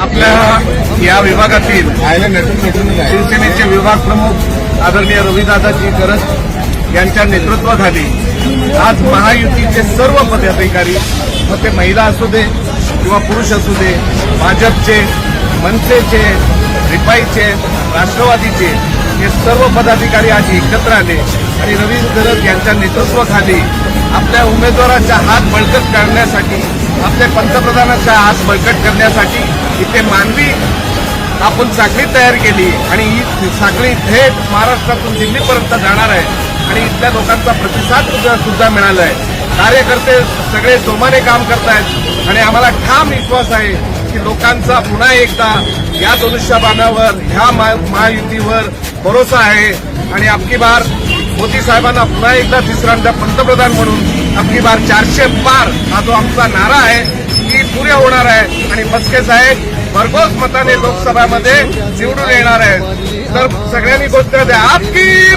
आपल्या या विभागातील शिवसेनेचे विभाग प्रमुख आदरणीय रविदादाजी करत यांच्या नेतृत्वाखाली आज महायुतीचे सर्व पदाधिकारी मग ते महिला असू दे किंवा पुरुष असू दे भाजपचे मनसेचे रिपाईचे राष्ट्रवादीचे हे सर्व पदाधिकारी आज एकत्र आले आणि रवी करत यांच्या नेतृत्वाखाली आपल्या उमेदवाराचा हात बळकट करण्यासाठी आपल्या पंतप्रधानाचा आज बळकट करण्यासाठी इथे मानवी आपण साखळी तयार केली आणि ही साखळी थेट महाराष्ट्रातून दिल्लीपर्यंत जाणार आहे आणि इथल्या लोकांचा प्रतिसाद सुद्धा सुद्धा मिळाला आहे कार्यकर्ते सगळे जोमाने काम करतायत आणि आम्हाला ठाम विश्वास आहे की लोकांचा पुन्हा एकदा या धनुष्यबाणावर ह्या महा- महायुतीवर भरोसा आहे. आणि अबकी बार मोदी साहेबांना पुन्हा एकदा तिसऱ्यांदा पंतप्रधान म्हणून आपकी बार चारशे पार हा जो आमचा नारा आहे ती पुऱ्या होणार आहे. आणि मस्के साहेब भरघोस मताने लोकसभामध्ये निवडून येणार आहेत. तर सगळ्यांनी गोष्ट द्या. आपकी